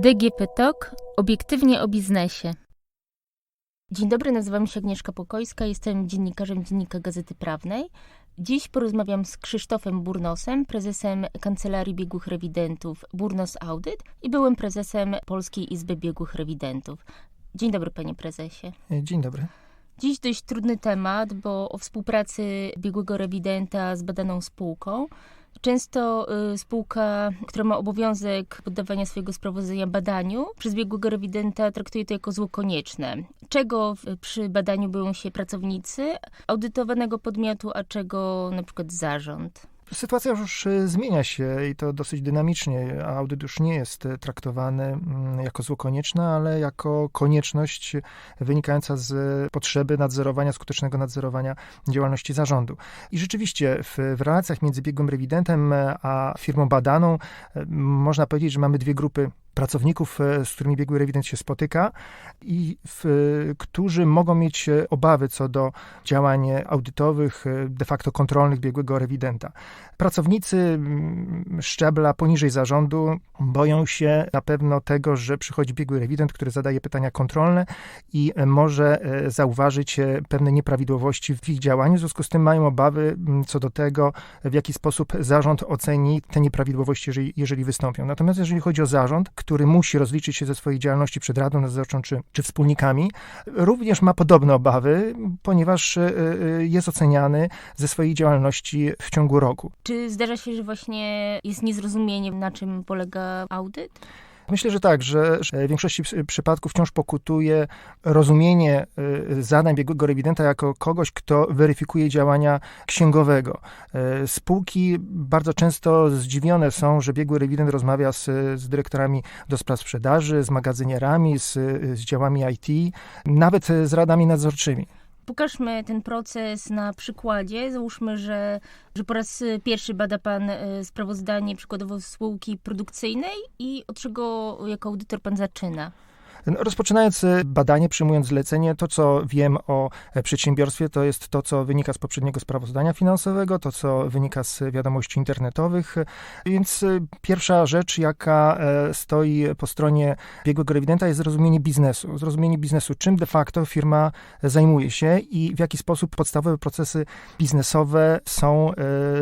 DGP Talk obiektywnie o biznesie. Dzień dobry, nazywam się Agnieszka Pokojska, jestem dziennikarzem Dziennika Gazety Prawnej. Dziś porozmawiam z Krzysztofem Burnosem, prezesem Kancelarii Biegłych Rewidentów Burnos Audit i byłym prezesem Polskiej Izby Biegłych Rewidentów. Dzień dobry, panie prezesie. Dzień dobry. Dziś dość trudny temat, bo o współpracy biegłego rewidenta z badaną spółką. Często y, spółka, która ma obowiązek poddawania swojego sprawozdania badaniu, przez biegłego rewidenta traktuje to jako zło konieczne. Czego przy badaniu boją się pracownicy audytowanego podmiotu, a czego na przykład zarząd? Sytuacja już e, zmienia się i to dosyć dynamicznie. Audyt już nie jest e, traktowany mm, jako zło konieczne, ale jako konieczność wynikająca z potrzeby nadzorowania, skutecznego nadzorowania działalności zarządu. I rzeczywiście w, w relacjach między biegłym rewidentem e, a firmą badaną można powiedzieć, że mamy dwie grupy pracowników, e, z którymi biegły rewident się spotyka i w, którzy mogą mieć e, obawy co do działań audytowych, e, de facto kontrolnych biegłego rewidenta. Pracownicy mm, szczebla poniżej zarządu boją się na pewno tego, że przychodzi biegły rewident, który zadaje pytania kontrolne i może zauważyć pewne nieprawidłowości w ich działaniu. W związku z tym mają obawy mm, co do tego, w jaki sposób zarząd oceni te nieprawidłowości, jeżeli, jeżeli wystąpią. Natomiast jeżeli chodzi o zarząd, który musi rozliczyć się ze swojej działalności przed Radą Nadzorczą czy, czy wspólnikami, również ma podobne obawy, ponieważ e, e, jest oceniany ze swojej działalności w ciągu roku. Czy zdarza się, że właśnie jest niezrozumienie, na czym polega audyt? Myślę, że tak, że, w większości przypadków wciąż pokutuje rozumienie y, zadań biegłego rewidenta jako kogoś, kto weryfikuje działania księgowego. Y, spółki bardzo często zdziwione są, że biegły rewident rozmawia z, z dyrektorami do spraw sprzedaży, z magazynierami, z, z działami IT, nawet z radami nadzorczymi pokażmy ten proces na przykładzie. Załóżmy, że, że po raz pierwszy bada Pan e, sprawozdanie przykładowo spółki produkcyjnej i od czego jako audytor Pan zaczyna? Rozpoczynając e, badanie, przyjmując zlecenie, to co wiem o e, przedsiębiorstwie, to jest to, co wynika z poprzedniego sprawozdania finansowego, to co wynika z wiadomości internetowych. Więc e, pierwsza rzecz, jaka stoi po stronie biegłego rewidenta, jest zrozumienie biznesu. Zrozumienie biznesu, czym de facto firma zajmuje się i w jaki sposób podstawowe procesy biznesowe są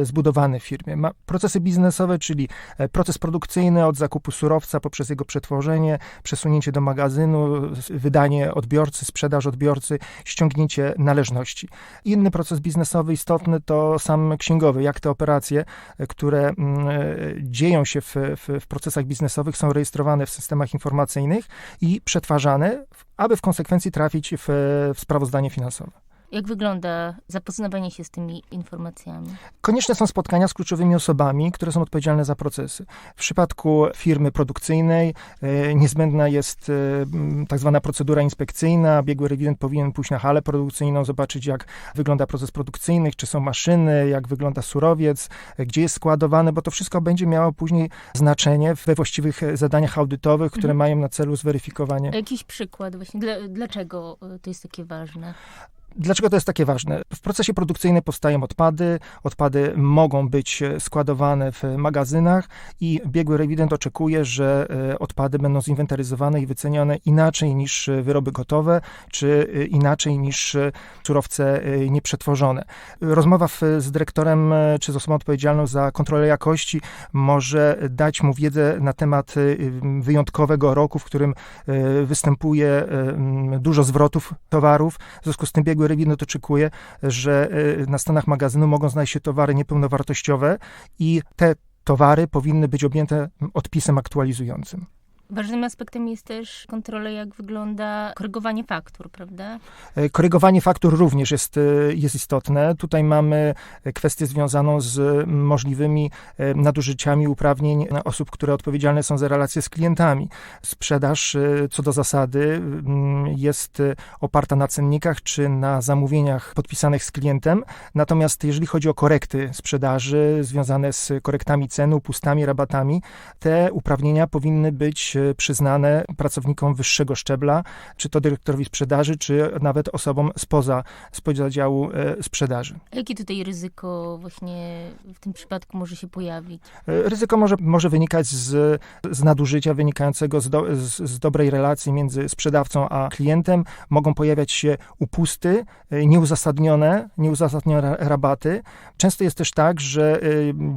zbudowane w firmie. Ma procesy biznesowe, czyli proces produkcyjny od zakupu surowca poprzez jego przetworzenie, przesunięcie do magazynu, magazynu, wydanie odbiorcy, sprzedaż odbiorcy, ściągnięcie należności. Inny proces biznesowy istotny to sam księgowy, jak te operacje, które mm, dzieją się w, w, w procesach biznesowych, są rejestrowane w systemach informacyjnych i przetwarzane, aby w konsekwencji trafić w, w sprawozdanie finansowe. Jak wygląda zapoznawanie się z tymi informacjami? Konieczne są spotkania z kluczowymi osobami, które są odpowiedzialne za procesy. W przypadku firmy produkcyjnej e, niezbędna jest e, tak zwana procedura inspekcyjna. Biegły rewident powinien pójść na halę produkcyjną, zobaczyć jak wygląda proces produkcyjny, czy są maszyny, jak wygląda surowiec, e, gdzie jest składowany, bo to wszystko będzie miało później znaczenie we właściwych zadaniach audytowych, które mhm. mają na celu zweryfikowanie. Jakiś przykład właśnie, dlaczego to jest takie ważne? Dlaczego to jest takie ważne? W procesie produkcyjnym powstają odpady, odpady mogą być e, składowane w magazynach i biegły rewident oczekuje, że e, odpady będą zinwentaryzowane i wycenione inaczej niż e, wyroby gotowe, czy inaczej niż surowce nieprzetworzone. Rozmowa z dyrektorem czy z osobą odpowiedzialną za kontrolę jakości może dać mu wiedzę na temat wyjątkowego roku, w którym występuje dużo zwrotów towarów. W związku z tym biegły rewident oczekuje, że e, na stanach magazynu mogą znaleźć się towary niepełnowartościowe i te towary powinny być objęte odpisem aktualizującym. Ważnym aspektem jest też kontrola, jak wygląda korygowanie faktur, prawda? E, korygowanie faktur również jest, e, jest istotne. Tutaj mamy kwestię związaną z możliwymi e, nadużyciami uprawnień osób, które odpowiedzialne są za relacje z klientami. Sprzedaż co do zasady jest oparta na cennikach czy na zamówieniach podpisanych z klientem. Natomiast jeżeli chodzi o korekty sprzedaży związane z korektami ceny, upustami, rabatami, te uprawnienia powinny być być przyznane pracownikom wyższego szczebla, czy to dyrektorowi sprzedaży, czy nawet osobom spoza, spoza działu sprzedaży. A jakie tutaj ryzyko właśnie w tym przypadku może się pojawić? Ryzyko może, może wynikać z, z nadużycia wynikającego z, do, z, z dobrej relacji między sprzedawcą a klientem. Mogą pojawiać się upusty, nieuzasadnione, nieuzasadnione rabaty. Często jest też tak, że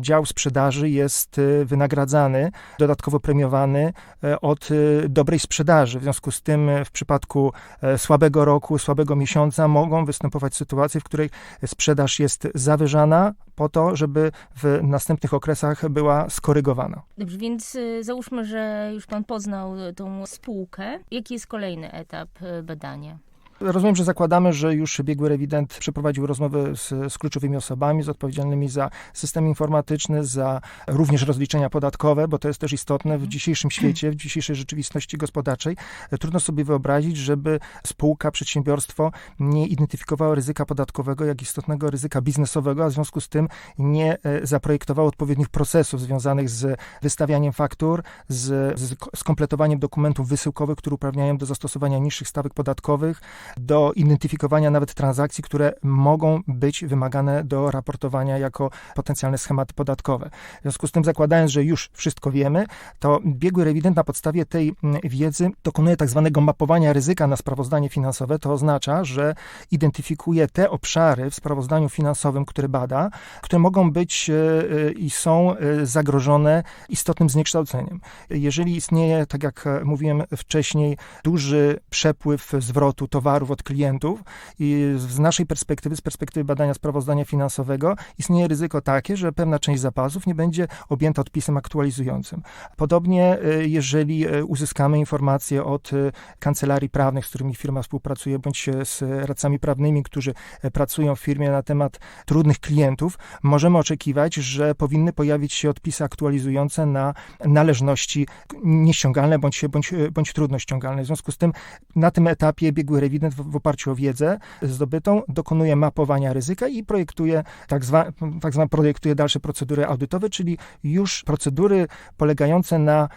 dział sprzedaży jest wynagradzany, dodatkowo premiowany od dobrej sprzedaży. W związku z tym w przypadku słabego roku, słabego miesiąca mogą występować sytuacje, w której sprzedaż jest zawyżana po to, żeby w następnych okresach była skorygowana. Dobrze, więc załóżmy, że już pan poznał tą spółkę. Jaki jest kolejny etap badania? Rozumiem, że zakładamy, że już biegły rewident przeprowadził rozmowy z, z, kluczowymi osobami, z odpowiedzialnymi za system informatyczny, za również rozliczenia podatkowe, bo to jest też istotne w dzisiejszym świecie, w dzisiejszej rzeczywistości gospodarczej. Trudno sobie wyobrazić, żeby spółka, przedsiębiorstwo nie identyfikowało ryzyka podatkowego jak istotnego ryzyka biznesowego, a w związku z tym nie e, zaprojektowało odpowiednich procesów związanych z wystawianiem faktur, z, z skompletowaniem dokumentów wysyłkowych, które uprawniają do zastosowania niższych stawek podatkowych, do identyfikowania nawet transakcji, które mogą być wymagane do raportowania jako potencjalne schematy podatkowe. W związku z tym, zakładając, że już wszystko wiemy, to biegły rewident na podstawie tej mm, wiedzy dokonuje tak zwanego mapowania ryzyka na sprawozdanie finansowe. To oznacza, że identyfikuje te obszary w sprawozdaniu finansowym, które bada, które mogą być e, e, i są e, zagrożone istotnym zniekształceniem. Jeżeli istnieje, tak jak mówiłem wcześniej, duży przepływ zwrotu towaru, od klientów i z naszej perspektywy, z perspektywy badania sprawozdania finansowego, istnieje ryzyko takie, że pewna część zapasów nie będzie objęta odpisem aktualizującym. Podobnie, e, jeżeli e, uzyskamy informacje od e, kancelarii prawnych, z którymi firma współpracuje, bądź z radcami prawnymi, którzy pracują w firmie na temat trudnych klientów, możemy oczekiwać, że powinny pojawić się odpisy aktualizujące na należności nieściągalne bądź, bądź, bądź trudno ściągalne. W związku z tym na tym etapie biegły rewident w, w oparciu o wiedzę zdobytą dokonuje mapowania ryzyka i projektuje tak zwane, tak zwane projektuje dalsze procedury audytowe, czyli już procedury polegające na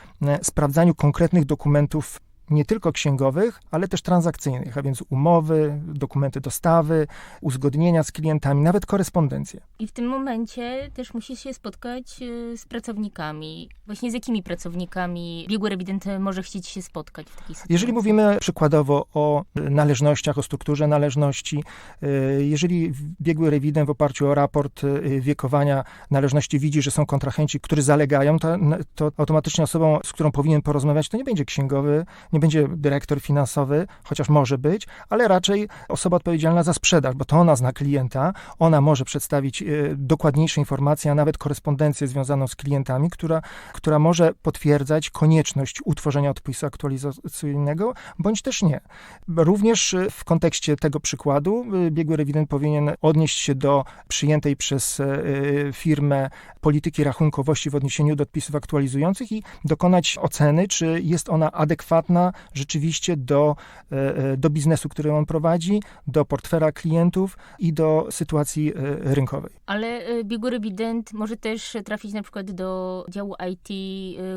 sprawdzaniu konkretnych dokumentów nie tylko księgowych, ale też transakcyjnych, a więc umowy, dokumenty dostawy, uzgodnienia z klientami, nawet korespondencję. I w tym momencie też musi się spotkać y, z pracownikami. Właśnie z jakimi pracownikami biegły rewident może chcieć się spotkać w takiej sytuacji? Jeżeli mówimy przykładowo o należnościach, o strukturze należności, y, jeżeli biegły rewident w oparciu o raport y, wiekowania należności widzi, że są kontrahenci, którzy zalegają, to, to automatycznie osobą, z którą powinien porozmawiać, to nie będzie księgowy, nie będzie dyrektor finansowy, chociaż może być, ale raczej osoba odpowiedzialna za sprzedaż, bo to ona zna klienta, ona może przedstawić y, dokładniejsze informacje, a nawet korespondencję związaną z klientami, która, która może potwierdzać konieczność utworzenia odpisu aktualizacyjnego, bądź też nie. Również y, w kontekście tego przykładu y, biegły rewident powinien odnieść się do przyjętej przez firmę polityki rachunkowości w odniesieniu do odpisów aktualizujących i dokonać oceny, czy jest ona adekwatna rzeczywiście do, e, e, do biznesu, który on prowadzi, do portfela klientów i do sytuacji e, rynkowej. Ale biegły rewident może też trafić na przykład do działu IT,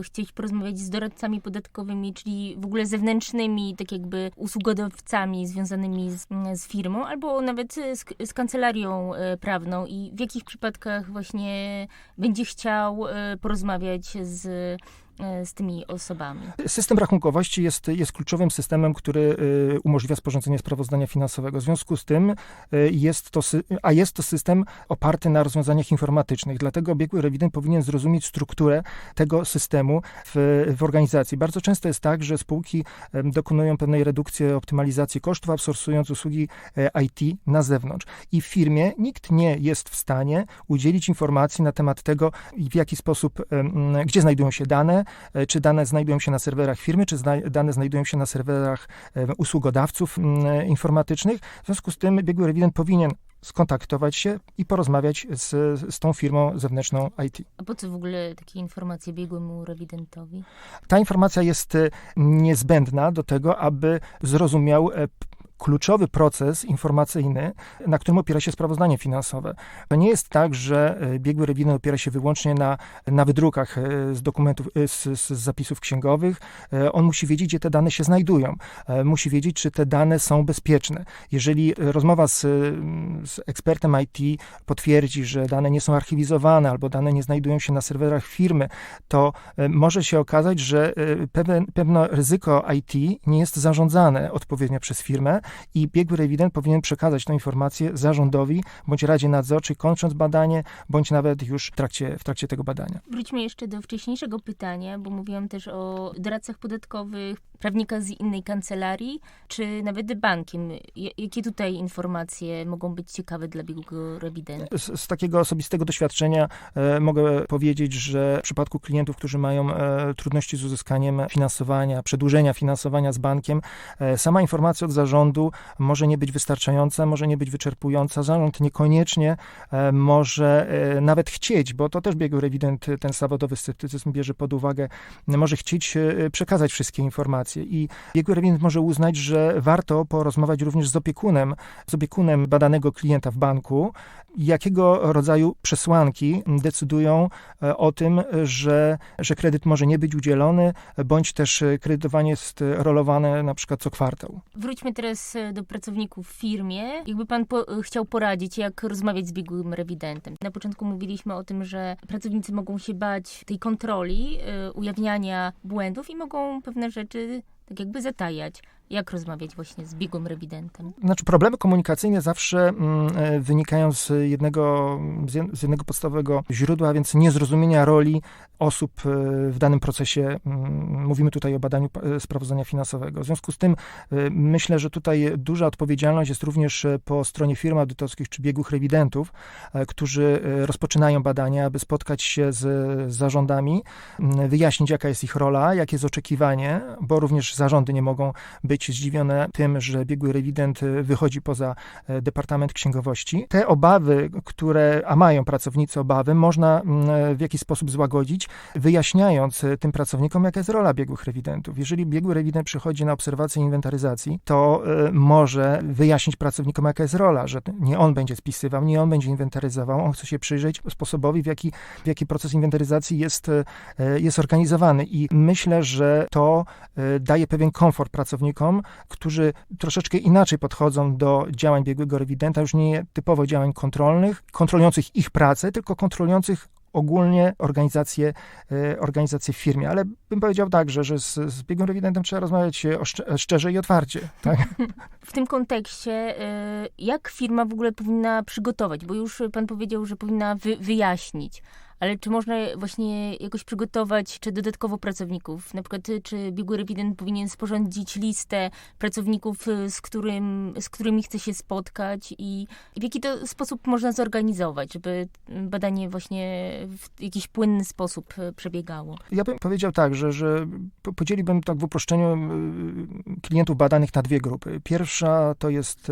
chcieć porozmawiać z doradcami podatkowymi, czyli w ogóle zewnętrznymi, tak jakby usługodawcami związanymi z, z firmą, albo nawet z, z kancelarią prawną i w jakich przypadkach właśnie będzie chciał porozmawiać z z tymi osobami. System rachunkowości jest, jest kluczowym systemem, który e, umożliwia sporządzenie sprawozdania finansowego. W związku z tym e, jest to, a jest to system oparty na rozwiązaniach informatycznych. Dlatego biegły rewident powinien zrozumieć strukturę tego systemu w, w organizacji. Bardzo często jest tak, że spółki dokonują pewnej redukcji, optymalizacji kosztów, absorsując usługi IT na zewnątrz. I w firmie nikt nie jest w stanie udzielić informacji na temat tego, w jaki sposób, gdzie znajdują się dane, E, czy dane znajdują się na serwerach firmy, czy dane znajdują się na serwerach e, usługodawców mm, informatycznych. W związku z tym biegły rewident powinien skontaktować się i porozmawiać z, z tą firmą zewnętrzną IT. A po co w ogóle takie informacje biegłemu rewidentowi? Ta informacja jest e, niezbędna do tego, aby zrozumiał kluczowy proces informacyjny, na którym opiera się sprawozdanie finansowe. To nie jest tak, że biegły rewident opiera się wyłącznie na, na wydrukach z dokumentów, z, z zapisów księgowych. On musi wiedzieć, gdzie te dane się znajdują. Musi wiedzieć, czy te dane są bezpieczne. Jeżeli rozmowa z, z ekspertem IT potwierdzi, że dane nie są archiwizowane albo dane nie znajdują się na serwerach firmy, to może się okazać, że pewne, pewne ryzyko IT nie jest zarządzane odpowiednio przez firmę i biegły rewident powinien przekazać tę informację zarządowi bądź Radzie Nadzorczej, kończąc badanie, bądź nawet już w trakcie, w trakcie tego badania. Wróćmy jeszcze do wcześniejszego pytania, bo mówiłam też o doradcach podatkowych, prawnika z innej kancelarii, czy nawet bankiem. Jakie tutaj informacje mogą być ciekawe dla biegłego rewidenta? Z, z takiego osobistego doświadczenia e, mogę powiedzieć, że w przypadku klientów, którzy mają e, trudności z uzyskaniem finansowania, przedłużenia finansowania z bankiem, e, sama informacja od zarządu może nie być wystarczająca, może nie być wyczerpująca. Zarząd niekoniecznie e, może e, nawet chcieć, bo to też biegły rewident ten zawodowy sceptycyzm bierze pod uwagę, może chcieć przekazać wszystkie informacje i biegły rewident może uznać, że warto porozmawiać również z opiekunem, z opiekunem badanego klienta w banku, jakiego rodzaju przesłanki decydują o tym, że, że kredyt może nie być udzielony, bądź też kredytowanie jest rolowane na przykład co kwartał. Wróćmy teraz e, do pracowników w firmie. Jakby pan po, e, chciał poradzić, jak rozmawiać z biegłym rewidentem. Na początku mówiliśmy o tym, że pracownicy mogą się bać tej kontroli, y, ujawniania błędów i mogą pewne rzeczy tak jakby zatajać. Jak rozmawiać właśnie z biegłym rewidentem? Znaczy, problemy komunikacyjne zawsze mm, e, wynikają z jednego, z jednego podstawowego źródła, a więc niezrozumienia roli osób e, w danym procesie. Mm, mówimy tutaj o badaniu e, sprawozdania finansowego. W związku z tym myślę, że tutaj duża odpowiedzialność jest również po stronie firm audytorskich czy biegłych rewidentów, którzy rozpoczynają badania, aby spotkać się z zarządami, wyjaśnić, jaka jest ich rola, jakie jest oczekiwanie, bo również zarządy nie mogą być być zdziwione tym, że biegły rewident e, wychodzi poza e, Departament Księgowości. Te obawy, które, a mają pracownicy obawy, można e, w jakiś sposób złagodzić, wyjaśniając tym pracownikom, jaka jest rola biegłych rewidentów. Jeżeli biegły rewident przychodzi na obserwację inwentaryzacji, to może wyjaśnić pracownikom, jaka jest rola, że nie on będzie spisywał, nie on będzie inwentaryzował, on chce się przyjrzeć sposobowi, w jaki, w jaki proces inwentaryzacji jest, jest organizowany. I myślę, że to daje pewien komfort pracownikom, którzy troszeczkę inaczej podchodzą do działań biegłego rewidenta, już nie typowo działań kontrolnych, kontrolujących ich pracę, tylko kontrolujących ogólnie organizację, e, organizację w firmie. Ale bym powiedział tak, że, że z, z biegłym rewidentem trzeba rozmawiać szczerze i otwarcie. Tak? W tym kontekście, e, jak firma w ogóle powinna przygotować? Bo już pan powiedział, że powinna wy, wyjaśnić ale czy można właśnie jakoś przygotować, czy dodatkowo pracowników? Na przykład, czy biegły rewident powinien sporządzić listę pracowników, y, z, którym, z którymi chce się spotkać i, w jaki to sposób można zorganizować, żeby badanie właśnie w jakiś płynny sposób y, przebiegało? Ja bym powiedział tak, że, że podzieliłbym tak w uproszczeniu y, klientów badanych na dwie grupy. Pierwsza to jest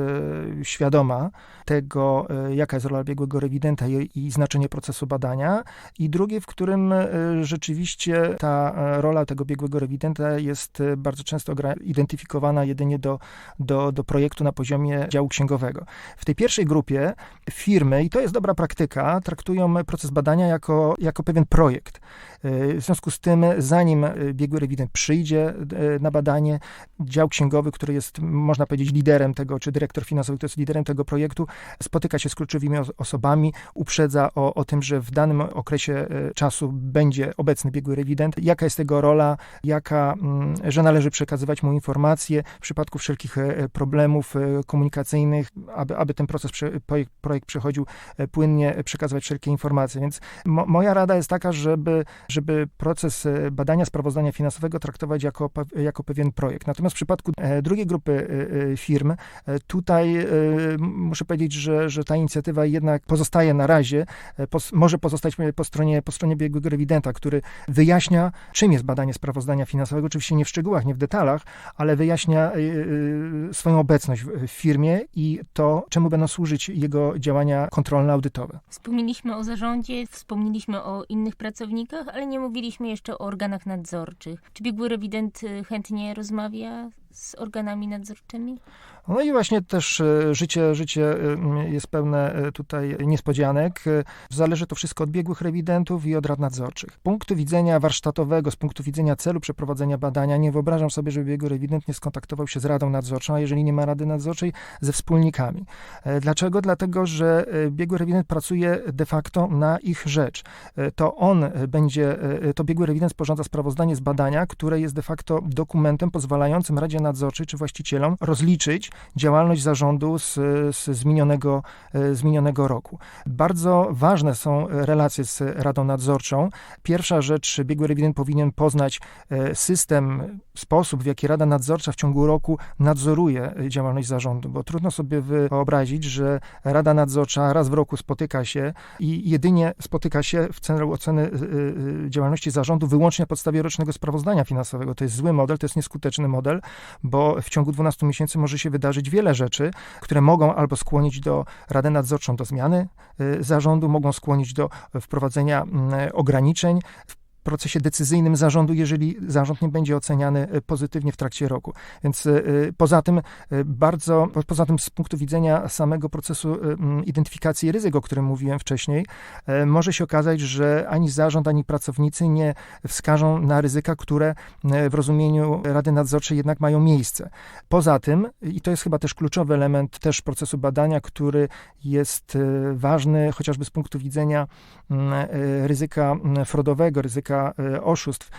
świadoma tego, jaka jest rola biegłego rewidenta i, i znaczenie procesu badania i drugie, w którym e, rzeczywiście ta e, rola tego biegłego rewidenta jest e, bardzo często identyfikowana jedynie do, do, do projektu na poziomie działu księgowego. W tej pierwszej grupie firmy, i to jest dobra praktyka, traktują proces badania jako, jako pewien projekt. W związku z tym, zanim biegły rewident przyjdzie na badanie, dział księgowy, który jest, można powiedzieć, liderem tego, czy dyrektor finansowy, który jest liderem tego projektu, spotyka się z kluczowymi osobami, uprzedza o, o tym, że w danym okresie e, czasu będzie obecny biegły rewident, jaka jest jego rola, jaka, mm, że należy przekazywać mu informacje w przypadku wszelkich e, problemów e, komunikacyjnych, aby, aby ten proces, projekt, projekt przechodził płynnie, przekazywać wszelkie informacje. Więc mo, moja rada jest taka, żeby, żeby proces badania sprawozdania finansowego traktować jako, jako pewien projekt. Natomiast w przypadku drugiej grupy firm, tutaj muszę powiedzieć, że, że ta inicjatywa jednak pozostaje na razie, może pozostać po stronie, po stronie biegłego rewidenta, który wyjaśnia, czym jest badanie sprawozdania finansowego, oczywiście nie w szczegółach, nie w detalach, ale wyjaśnia swoją obecność w firmie i to, czemu będą służyć jego działania kontrolno-audytowe. Wspomnieliśmy o zarządzie, wspomnieliśmy o innych pracownikach, ale nie mówiliśmy jeszcze o organach nadzorczych. Czy biegły rewident y, chętnie rozmawia z organami nadzorczymi? No i właśnie też e, życie, życie e, jest pełne e, tutaj niespodzianek. Zależy to wszystko od biegłych rewidentów i od rad nadzorczych. Z punktu widzenia warsztatowego, z punktu widzenia celu przeprowadzenia badania, nie wyobrażam sobie, żeby biegły rewident nie skontaktował się z radą nadzorczą, a jeżeli nie ma rady nadzorczej, ze wspólnikami. Dlaczego? Dlatego, że biegły rewident pracuje de facto na ich rzecz. To on będzie, to biegły rewident sporządza sprawozdanie z badania, które jest de facto dokumentem pozwalającym Radzie Nadzorczej czy właścicielom rozliczyć działalność zarządu z, z, z, minionego, z minionego roku. Bardzo ważne są relacje z Radą Nadzorczą. Pierwsza rzecz, biegły rewident powinien poznać e, system, sposób, w jaki Rada Nadzorcza w ciągu roku nadzoruje działalność zarządu, bo trudno sobie wyobrazić, że Rada Nadzorcza raz w roku spotyka się i jedynie spotyka się w celu oceny e, e, działalności zarządu wyłącznie na podstawie rocznego sprawozdania finansowego. To jest zły model, to jest nieskuteczny model, bo w ciągu 12 miesięcy może się wydarzyć wiele rzeczy, które mogą albo skłonić do Radę Nadzorczą do zmiany y, zarządu, mogą skłonić do wprowadzenia mm, ograniczeń procesie decyzyjnym zarządu, jeżeli zarząd nie będzie oceniany e, pozytywnie w trakcie roku. Więc e, poza tym e, bardzo, poza tym z punktu widzenia samego procesu identyfikacji ryzyk, o którym mówiłem wcześniej, może się okazać, że ani zarząd, ani pracownicy nie wskażą na ryzyka, które w rozumieniu Rady Nadzorczej jednak mają miejsce. Poza tym, i to jest chyba też kluczowy element też procesu badania, który jest ważny chociażby z punktu widzenia ryzyka frodowego, ryzyka ryzyka e, oszustw.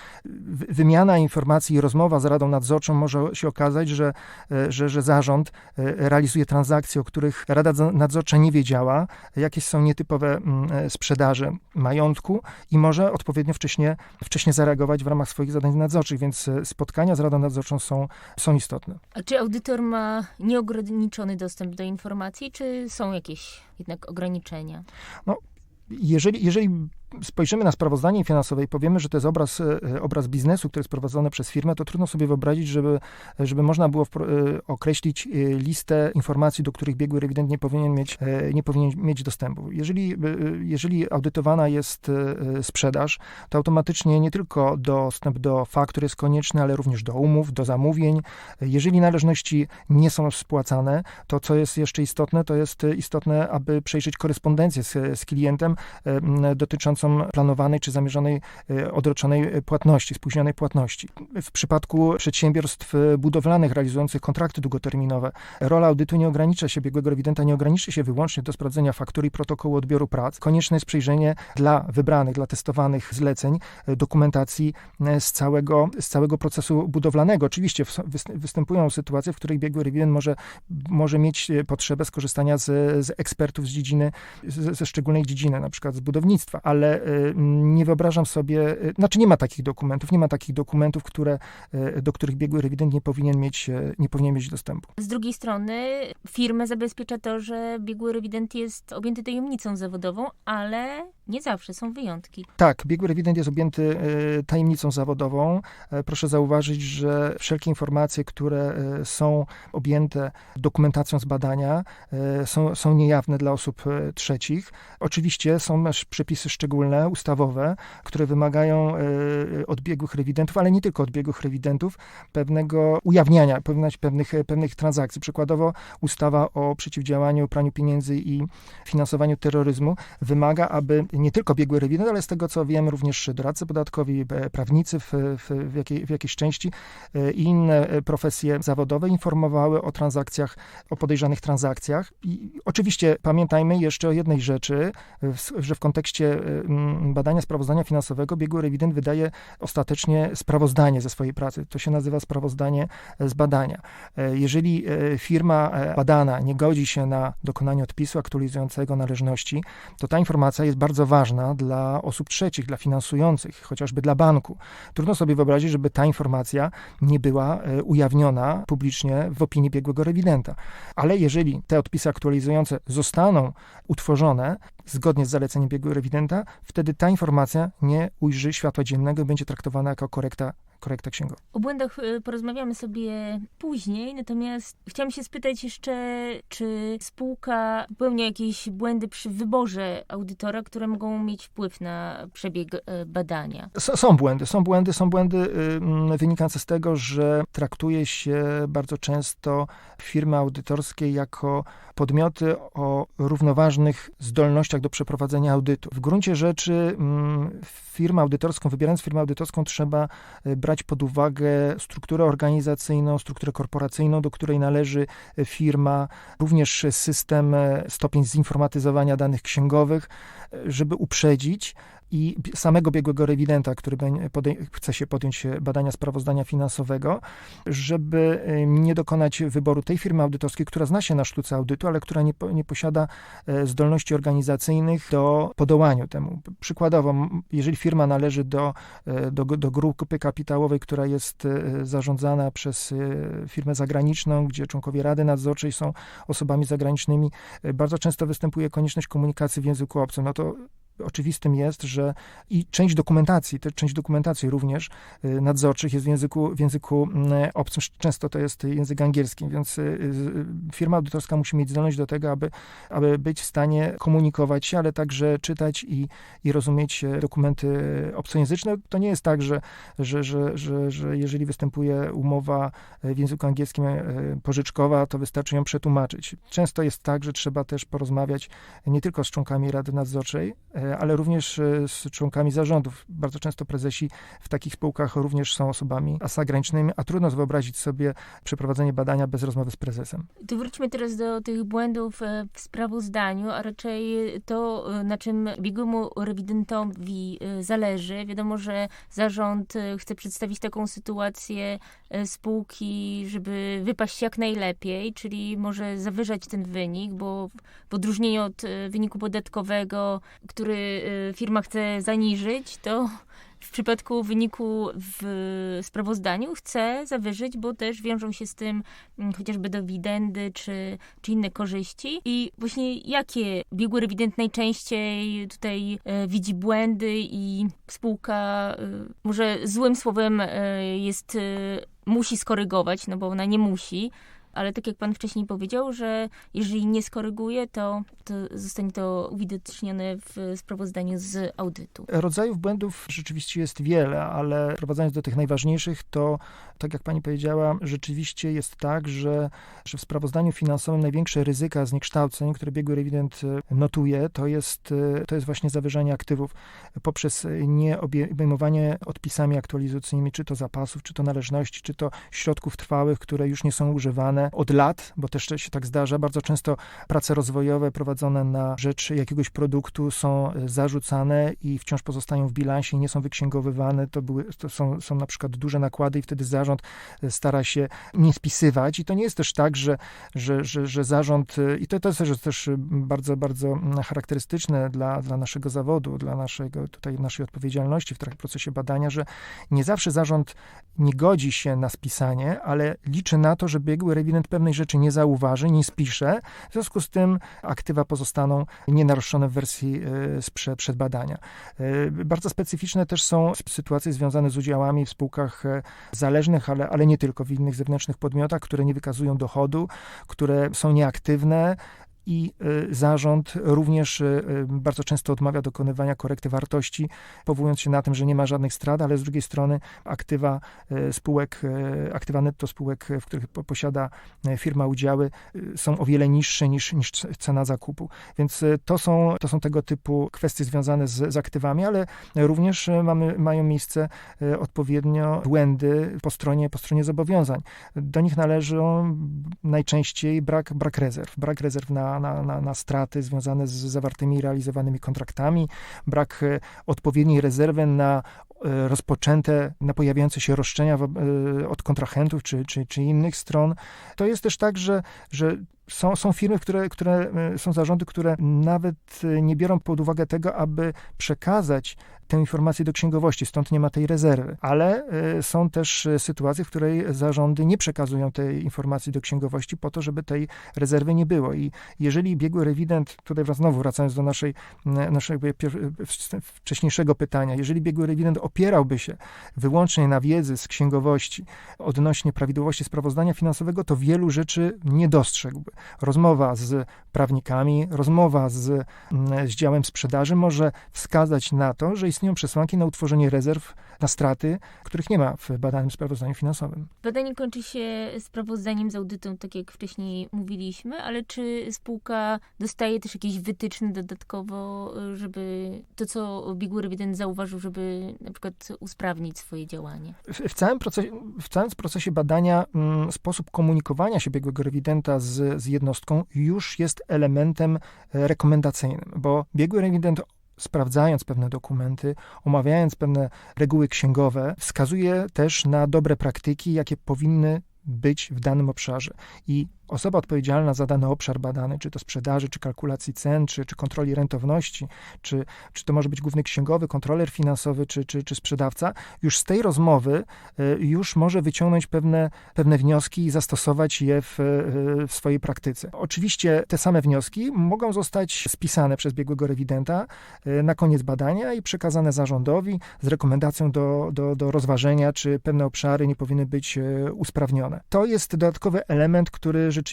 Wymiana informacji i rozmowa z Radą Nadzorczą może się okazać, że, e, że, że zarząd e, realizuje transakcje, o których Rada Nadzorcza nie wiedziała, jakieś są nietypowe mm, sprzedaże majątku i może odpowiednio wcześnie, wcześnie zareagować w ramach swoich zadań nadzorczych, więc spotkania z Radą Nadzorczą są, są istotne. A czy audytor ma nieograniczony dostęp do informacji, czy są jakieś jednak ograniczenia? No, jeżeli, jeżeli spojrzymy na sprawozdanie finansowe i powiemy, że to jest obraz, e, obraz biznesu, który jest prowadzony przez firmę, to trudno sobie wyobrazić, żeby, żeby można było e, określić e, listę informacji, do których biegły rewident nie powinien mieć, nie powinien mieć dostępu. Jeżeli, jeżeli audytowana jest sprzedaż, to automatycznie nie tylko dostęp do faktur jest konieczny, ale również do umów, do zamówień. Jeżeli należności nie są spłacane, to co jest jeszcze istotne, to jest istotne, aby przejrzeć korespondencję z, z klientem dotyczącą planowanej czy zamierzonej e, odroczonej płatności, spóźnionej płatności. W przypadku przedsiębiorstw budowlanych realizujących kontrakty długoterminowe, rola audytu nie ogranicza się, biegłego rewidenta nie ogranicza się wyłącznie do sprawdzenia faktury i protokołu odbioru prac. Konieczne jest przejrzenie dla wybranych, dla testowanych zleceń e, dokumentacji e, z całego, z całego procesu budowlanego. Oczywiście występują sytuacje, w których biegły rewident może, może mieć potrzebę skorzystania z, z ekspertów z dziedziny, ze szczególnej dziedziny, na przykład z budownictwa, ale Y, nie wyobrażam sobie, y, znaczy nie ma takich dokumentów, nie ma takich dokumentów, które, y, do których biegły rewident nie powinien mieć, nie powinien mieć dostępu. Z drugiej strony firmę zabezpiecza to, że biegły rewident jest objęty tajemnicą zawodową, ale nie zawsze, są wyjątki. Tak, biegły rewident jest objęty tajemnicą zawodową. E, proszę zauważyć, że wszelkie informacje, które e, są objęte dokumentacją z badania, e, są, są niejawne dla osób trzecich. Oczywiście są też przepisy szczególne, ustawowe, które wymagają e, od biegłych rewidentów, ale nie tylko od biegłych rewidentów, pewnego ujawniania pewnych, pewnych transakcji. Przykładowo ustawa o przeciwdziałaniu praniu pieniędzy i finansowaniu terroryzmu wymaga, aby nie tylko biegły rewident, ale z tego co wiem również doradcy podatkowi, e, prawnicy w, w, w, jakiej, w jakiejś części e, i inne profesje zawodowe informowały o transakcjach, o podejrzanych transakcjach. I oczywiście pamiętajmy jeszcze o jednej rzeczy, że w kontekście badania sprawozdania finansowego biegły rewident wydaje ostatecznie sprawozdanie ze swojej pracy. To się nazywa sprawozdanie z badania. E, jeżeli e, firma e, badana nie godzi się na dokonanie odpisu aktualizującego należności, to ta informacja jest bardzo ważna dla osób trzecich, dla finansujących, chociażby dla banku. Trudno sobie wyobrazić, żeby ta informacja nie była ujawniona publicznie w opinii biegłego rewidenta. Ale jeżeli te odpisy aktualizujące zostaną utworzone zgodnie z zaleceniem biegłego rewidenta, wtedy ta informacja nie ujrzy światła dziennego i będzie traktowana jako korekta korekta księgowa. O błędach porozmawiamy sobie później, natomiast chciałam się spytać jeszcze, czy spółka popełnia jakieś błędy przy wyborze audytora, które mogą mieć wpływ na przebieg badania? są błędy, są błędy, są błędy wynikające z tego, że traktuje się bardzo często firmy audytorskie jako podmioty o równoważnych zdolnościach do przeprowadzenia audytu. W gruncie rzeczy mm, firmę audytorską, wybierając firmę audytorską, trzeba e, brać pod uwagę strukturę organizacyjną, strukturę korporacyjną, do której należy e, firma, również system, e, stopień zinformatyzowania danych księgowych, żeby uprzedzić i samego biegłego rewidenta, który chce się podjąć badania sprawozdania finansowego, żeby nie dokonać wyboru tej firmy audytorskiej, która zna się na sztuce audytu, ale która nie, nie posiada e, zdolności organizacyjnych do podołania temu. Przykładowo, jeżeli firma należy do, e, do, do grupy kapitałowej, która jest e, zarządzana przez firmę zagraniczną, gdzie członkowie Rady Nadzorczej są osobami zagranicznymi, bardzo często występuje konieczność komunikacji w języku obcym. No to oczywistym jest, że i część dokumentacji, te część dokumentacji również y, nadzorczych jest w języku, w języku mm, obcym, często to jest język angielski, więc y, y, firma audytorska musi mieć zdolność do tego, aby, aby być w stanie komunikować się, ale także czytać i, i rozumieć dokumenty obcojęzyczne. To nie jest tak, że, że, że, że, że jeżeli występuje umowa w języku angielskim pożyczkowa, to wystarczy ją przetłumaczyć. Często jest tak, że trzeba też porozmawiać nie tylko z członkami Rady Nadzorczej, ale również e, z członkami zarządów. Bardzo często prezesi w takich spółkach również są osobami zagranicznymi, a trudno wyobrazić sobie przeprowadzenie badania bez rozmowy z prezesem. Tu wróćmy teraz do tych błędów e, w sprawozdaniu, a raczej to, na czym biegłemu rewidentowi zależy. Wiadomo, że zarząd chce przedstawić taką sytuację spółki, żeby wypaść jak najlepiej, czyli może zawyżać ten wynik, bo w odróżnieniu od wyniku podatkowego, który Y, firma chce zaniżyć, to w przypadku wyniku w sprawozdaniu chce zawyżyć, bo też wiążą się z tym mm, chociażby dywidendy czy, czy inne korzyści. I właśnie jakie biegły rewident najczęściej tutaj y, widzi błędy i spółka y, może złym słowem jest musi skorygować, no bo ona nie musi, ale tak jak pan wcześniej powiedział, że jeżeli nie skoryguje, to, to zostanie to uwidocznione w sprawozdaniu z audytu. Rodzajów błędów rzeczywiście jest wiele, ale prowadzając do tych najważniejszych, to tak jak pani powiedziała, rzeczywiście jest tak, że, że w sprawozdaniu finansowym największe ryzyka zniekształceń, które biegły rewident e, notuje, to jest, e, to jest właśnie zawyżanie aktywów poprzez nieobejmowanie odpisami aktualizacyjnymi, czy to zapasów, czy to należności, czy to środków trwałych, które już nie są używane, od lat, bo też się tak zdarza. Bardzo często prace rozwojowe prowadzone na rzecz jakiegoś produktu są e, zarzucane i wciąż pozostają w bilansie i nie są wyksięgowywane. To, były, to są, są na przykład duże nakłady i wtedy zarząd e, stara się nie spisywać. I to nie jest też tak, że, że, że, że zarząd, e, i to, to jest też bardzo, bardzo mm, charakterystyczne dla, dla naszego zawodu, dla naszego, tutaj naszej odpowiedzialności w trakcie procesie badania, że nie zawsze zarząd nie godzi się na spisanie, ale liczy na to, że biegły rewident klient pewnej rzeczy nie zauważy, nie spisze, w związku z tym aktywa pozostaną nienaruszone w wersji e, sprzed, przed badania. E, bardzo specyficzne też są sytuacje związane z udziałami w spółkach e, zależnych, ale, ale nie tylko w innych zewnętrznych podmiotach, które nie wykazują dochodu, które są nieaktywne, i y, zarząd również y, y, bardzo często odmawia dokonywania korekty wartości, powołując się na tym, że nie ma żadnych strat, ale z drugiej strony aktywa spółek, aktywa netto spółek, w których posiada firma udziały, są o wiele niższe niż, niż cena zakupu. Więc to są, to są tego typu kwestie związane z, z aktywami, ale również mamy, mają miejsce odpowiednio błędy po stronie, po stronie zobowiązań. Do nich należą najczęściej brak, brak rezerw, brak rezerw na na, na, na, straty związane z zawartymi realizowanymi kontraktami, brak e, odpowiedniej rezerwy na e, rozpoczęte, na pojawiające się roszczenia e, od kontrahentów czy, czy, czy innych stron. To jest też tak, że, że są, są firmy, które, które, są zarządy, które nawet nie biorą pod uwagę tego, aby przekazać tę informację do księgowości, stąd nie ma tej rezerwy. Ale e, są też e, sytuacje, w której zarządy nie przekazują tej informacji do księgowości po to, żeby tej rezerwy nie było. I jeżeli biegły rewident, tutaj znowu wracając do naszej, naszego wcześniejszego pytania, jeżeli biegły rewident opierałby się wyłącznie na wiedzy z księgowości odnośnie prawidłowości sprawozdania finansowego, to wielu rzeczy nie dostrzegłby. Rozmowa z prawnikami, rozmowa z, z działem sprzedaży może wskazać na to, że istnieją przesłanki na utworzenie rezerw na straty, których nie ma w badanym sprawozdaniu finansowym. Badanie kończy się sprawozdaniem z audytą, tak jak wcześniej mówiliśmy, ale czy spółka dostaje też jakieś wytyczne dodatkowo, żeby to, co biegły rewident zauważył, żeby na przykład usprawnić swoje działanie? W, w całym, procesie, w całym procesie badania m, mm, sposób komunikowania się biegłego rewidenta z, z jednostką już jest elementem e, rekomendacyjnym, bo biegły rewident sprawdzając pewne dokumenty, omawiając pewne reguły księgowe, wskazuje też na dobre praktyki, jakie powinny być w danym obszarze. I osoba odpowiedzialna za dany obszar badany, czy to sprzedaży, czy kalkulacji cen, czy, czy kontroli rentowności, czy, czy to może być główny księgowy, kontroler finansowy, czy, czy, czy sprzedawca, już z tej rozmowy y, już może wyciągnąć pewne, pewne wnioski i zastosować je w, y, w swojej praktyce. Oczywiście te same wnioski mogą zostać spisane przez biegłego rewidenta y, na koniec badania i przekazane zarządowi z rekomendacją do, do, do rozważenia, czy pewne obszary nie powinny być usprawnione. To jest dodatkowy element, który rzeczywiście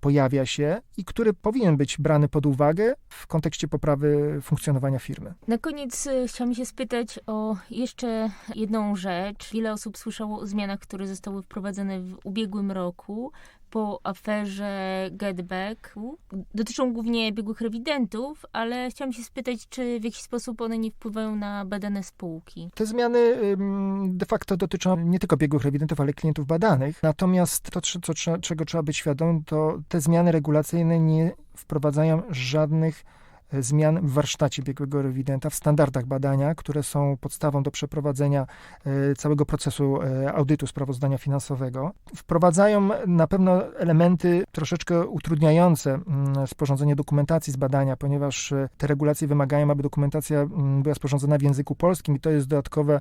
pojawia się i który powinien być brany pod uwagę w kontekście poprawy funkcjonowania firmy. Na koniec e, chciałam się spytać o jeszcze jedną rzecz. Wiele osób słyszało o zmianach, które zostały wprowadzone w ubiegłym roku po aferze Getback dotyczą głównie biegłych rewidentów, ale chciałam się spytać, czy w jakiś sposób one nie wpływają na badane spółki? Te zmiany de facto dotyczą nie tylko biegłych rewidentów, ale klientów badanych. Natomiast to, co, czego trzeba być świadom, to te zmiany regulacyjne nie wprowadzają żadnych zmian w warsztacie biegłego rewidenta, w standardach badania, które są podstawą do przeprowadzenia e, całego procesu e, audytu sprawozdania finansowego. Wprowadzają na pewno elementy troszeczkę utrudniające mm, sporządzenie dokumentacji z badania, ponieważ e, te regulacje wymagają, aby dokumentacja mm, była sporządzona w języku polskim i to jest dodatkowe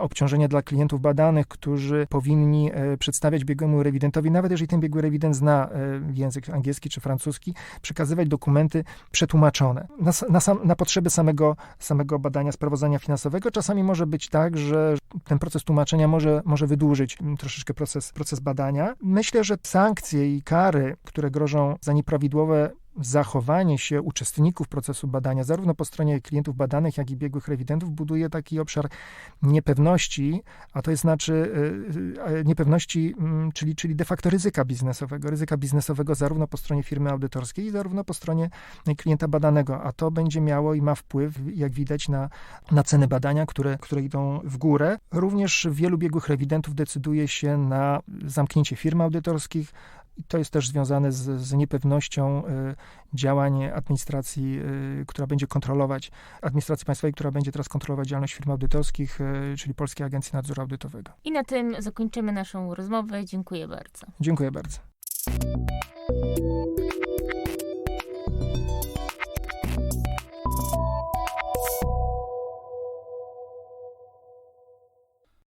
obciążenie dla klientów badanych, którzy powinni przedstawiać biegłemu rewidentowi, nawet jeżeli ten biegły rewident zna język angielski czy francuski, przekazywać dokumenty przetłumaczone na, na, sam, na potrzeby samego, samego badania sprawozdania finansowego. Czasami może być tak, że ten proces tłumaczenia może, może wydłużyć troszeczkę proces, proces badania. Myślę, że sankcje i kary, które grożą za nieprawidłowe zachowanie się uczestników procesu badania, zarówno po stronie klientów badanych, jak i biegłych rewidentów, buduje taki obszar niepewności, a to znaczy y, y, niepewności, mm, czyli, czyli de facto ryzyka biznesowego. Ryzyka biznesowego zarówno po stronie firmy audytorskiej, zarówno po stronie klienta badanego, a to będzie miało i ma wpływ, jak widać, na, na ceny badania, które, które idą w górę. Również wielu biegłych rewidentów decyduje się na zamknięcie firm audytorskich, i to jest też związane z, z niepewnością y, działań administracji, y, która będzie kontrolować, administracji państwowej, która będzie teraz kontrolować działalność firm audytorskich, y, czyli Polskiej Agencji Nadzoru Audytowego. I na tym zakończymy naszą rozmowę. Dziękuję bardzo. Dziękuję bardzo.